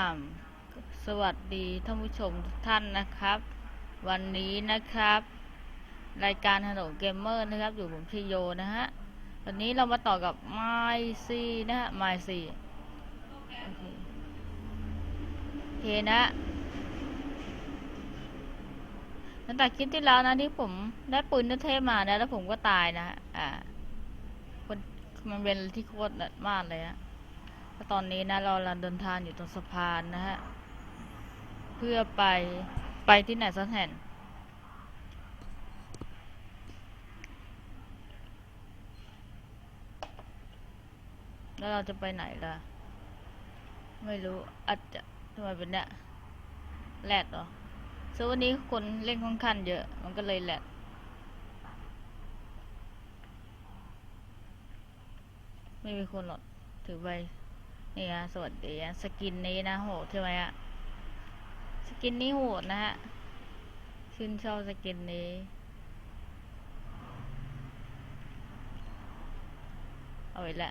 อ่ำสวัสดีท่านผู้ชมทุกท่านนะครับ วันนี้นะครับ รายการฮัลโหลเกมเมอร์นะครับ อยู่ผมชื่โยนะฮะวันนี้เรามาต่อกับไมซีนะฮะไมซีโอเคโอเคนะตั้งแต่คลิปที่แล้วนะที่ผมได้ปืนเทพมานะแล้วผมก็ตายนะฮะอ่าคนมันเป็นที่โคตรมากเลยฮะ ตอนนี้นะเราลังเดินทางอยู่ตรงสะพานนะฮะ เพื่อไปไปที่ไหนสักแห่งแล้วเราจะไปไหนล่ะ ไม่รู้อาจจะทำไมเป็นเนี่ยแหลดเหรอซึ่งวันนี้คนเล่นค่อนข้างเยอะ มันก็เลยแหลดไม่มีคนหรอกถือไป นี่ฮะสวัสดีสกินนี้นะโหดใช่ไหมฮะสกินนี้โหดนะฮะชื่นชอบสกินนี้เอาไว้ละ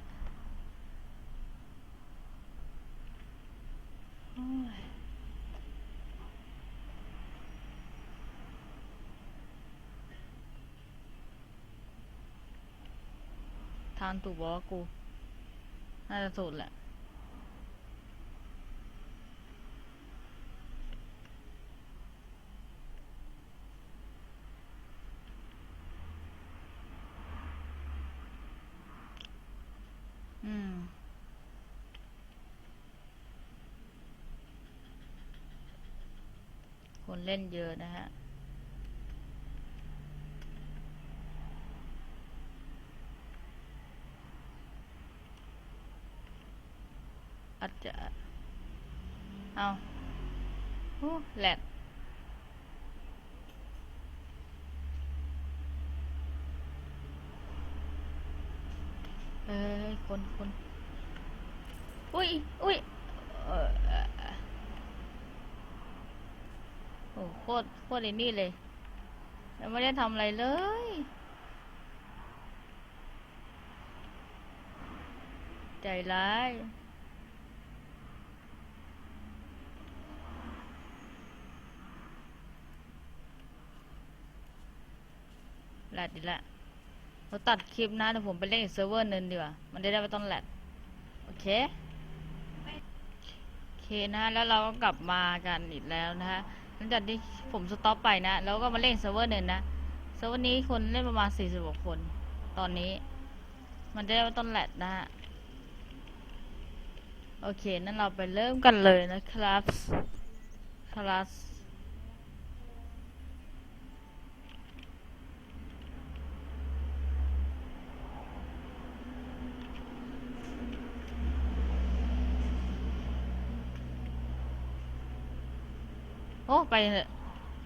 ทางถูบอกว่ากูน่าจะสุดแหละ อืม คนเล่นเยอะนะฮะอาจจะ เอาโอ้แหลกเอ้ยคนคนอุ้ยอุ้ยเออเโอ้โคตรโคตรไอ้นี่เลยยังไม่ได้ทำอะไรเลยใจร้ายแลดดีละเราตัดคลิปนะเดี๋ยวผมไปเล่นอีกเซิร์ฟเวอร์นึงดีกว่า มันจะได้ไม่ต้องแลดโอเค โอเคนะ แล้วเราก็กลับมากันอีกแล้วนะฮะ หลังจากที่ผมสต็อปไปนะ แล้วก็มาเล่นเซิร์ฟเวอร์หนึ่งนะ เซิร์ฟเวอร์นี้คนเล่นประมาณ40กว่าคน ตอนนี้ มันจะได้ต้องแลดนะฮะ โอเค นั่นเราไปเริ่มกันเลยนะครับคลาส โอ้ ไปเถอะ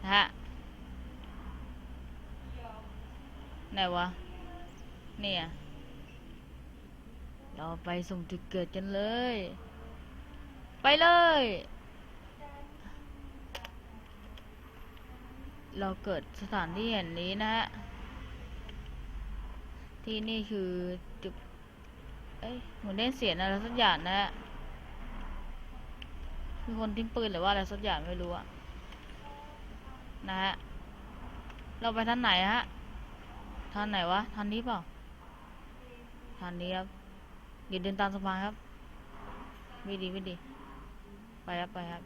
นะฮะ ไหนวะ เนี่ย เราไปส่งจุดเกิดกันเลย ไปเลย เราเกิดสถานที่แห่งนี้นะฮะ ที่นี่คือจุด เอ้ยเหมือนได้เสียงอะไรสักอย่างนะฮะมีคนทิ้งปืนหรือว่าอะไรสักอย่างไม่รู้อะ นะฮะ เราไปทางไหนฮะ ทางไหนวะ ทางนี้เปล่า ทางนี้ครับอย่าเดินตามสะพานครับ ไม่ดีไม่ดี ไปครับไปครับ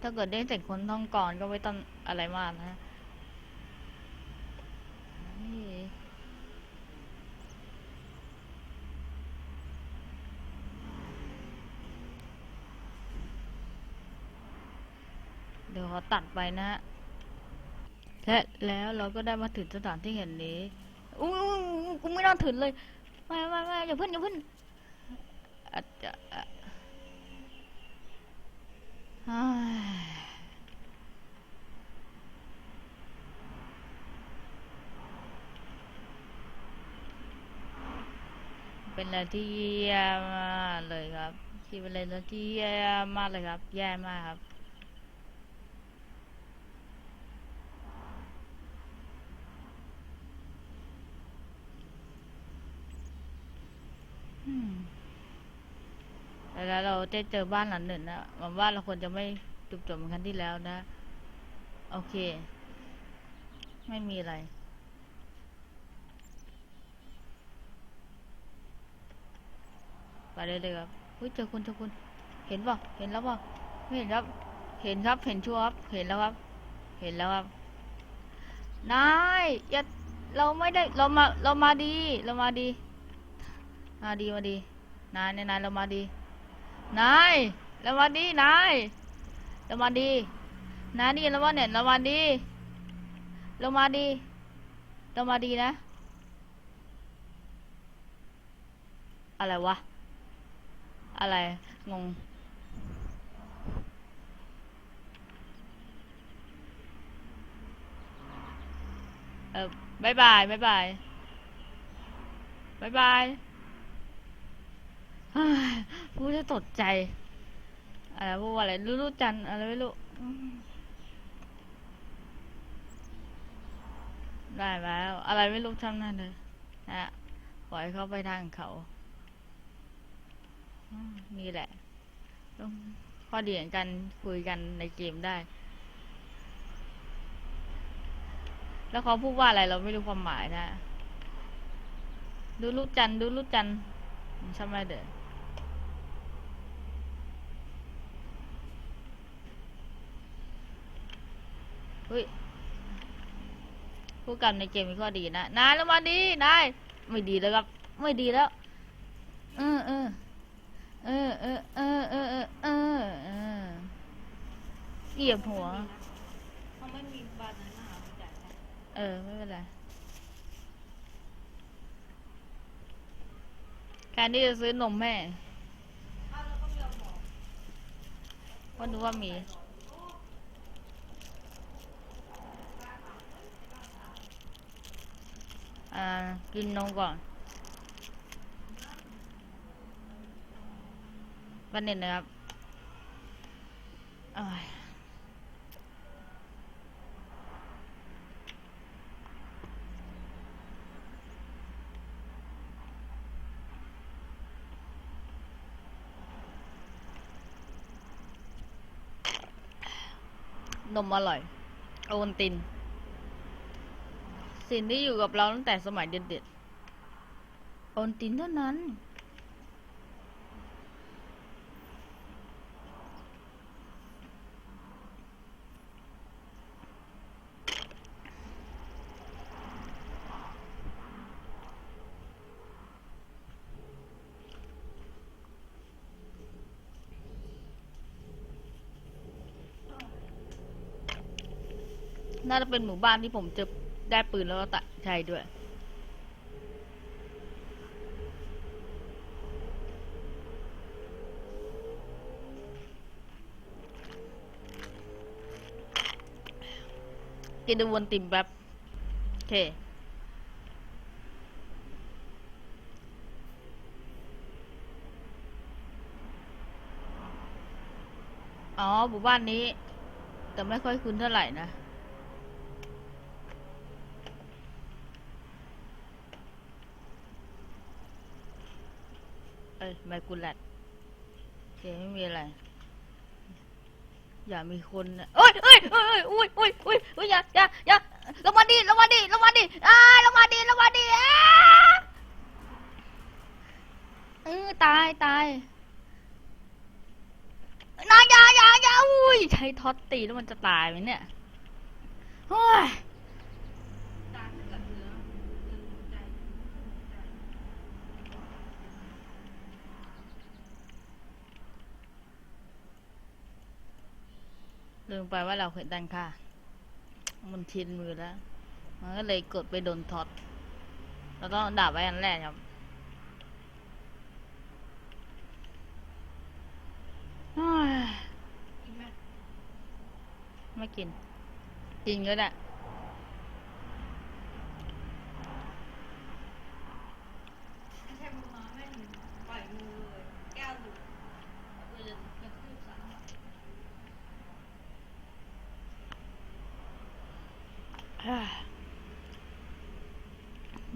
ถ้าเกิดได้เสร็จคนท่องก่อนก็ไม่ต้องอะไรมากนะฮะนี่เดี๋ยวขอ ตัดไปนะฮะและแล้วเราก็ได้มาถึงสถานที่แห่งนี้อุ้กูไม่น่าถึงเลยไม่ไม่ไม่อย่าเพิ่งอย่าเพิ่งอาจจะเป็นอะไรที่แย่มากเลยครับที่เป็นอะไรที่แย่มากเลยครับ แย่มากครับ อืม ไป แล้วเราได้เจอบ้านหลังหนึ่งนะหวังว่าเราควรจะไม่จบจบเหมือนครั้งที่แล้วนะ โอเค ไม่มีอะไร ไปเลยเลยครับเฮ้ยเจอคุณเจอคุณ เห็นป่ะเห็นแล้วป่ะไม่เห็นครับ เห็นครับ เห็นชัวร์ครับ เห็นแล้วครับ เห็นแล้วครับ นายอย่าเราไม่ได้ เรามา เรามาดี เรามาดี มาดี มาดี นายนายเรามาดี นายเรามาดีนายเรามาดีนายนี่ราว่าเนี่ยเรามาดีเรามาดีเรามาดีนะ อะไรวะ อะไร งง เออบายบายบายบายบายบาย เฮ้ยพูดจะตกใจ อะไรพูดว่าอะไรรู้รู้จันอะไรไม่รู้ได้แล้วอะไรไม่รู้ทำนั่นเลยนะปล่อยเขาไปทางเขา นี่แหละต้องข้อดีของการคุยกันในเกมได้ แล้วเขาพูดว่าอะไรเราไม่รู้ความหมายนะ ดูลูกจันดูลูกจันทร์ใช่ไมเด้อ เฮ้ยผู้กำกับในเกมมีข้อดีนะนายแล้วมาดีนายไม่ดีแล้วครับ ไม่ดีแล้ว เออเออเออเออเออเออเออเออเออเหยียบหัวเขาไม่มีบานน่าเอาไปจ่ายเออไม่เป็นไรการที่จะซื้อนมแม่อ้าวแล้วก็ไม่ยอมบอกว่านึกว่ามี อ่ากินนมก่อนบันเน็ตนะครับนมอร่อย โอวัลติน สิ่งที่อยู่กับเราตั้งแต่สมัยเด็กๆโอวัลตินเท่านั้น น่าจะเป็นหมู่บ้านที่ผมเจะ ได้ปืนแล้วก็ตะใช่ด้วย กินดูวนติมแบบโอเคอ๋อหมู่บ้านนี้ แต่ไม่ค่อยคุ้นเท่าไหร่นะ เอ้ย ไมกุลแลดโอเคไม่มีอะไร อย่ามีคนนะเอ้ยเอ้ยเอ้ยเอ้ยอุ้ยอุ้ยอุ้ยอุ้ยอย่าอย่าอย่าลงมาดิลงมาดิลงมาดิอ่าลงมาดิลงมาดิอ่าเออตายตายนายอย่าอย่าอย่าอุ้ยใช้ท็อตตีแล้วมันจะตายไหมเนี่ยโอ้ย จานเกิดเหลือเหลือหัวใจหัวใจ ลืมไปว่าเราเคยดันค่ะ มันชินมือแล้ว มันก็เลยกดไปโดนท็อตเราต้องดับไว้อันแรกครับโอ้ยกินไมไม่กิน กินก็ได้ ไม่ใช่มือมาแม่งปล่อยมือเลยแก้วหลุดเลยจะกระทืบซ้ำ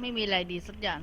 ไม่มีอะไรดีสักอย่าง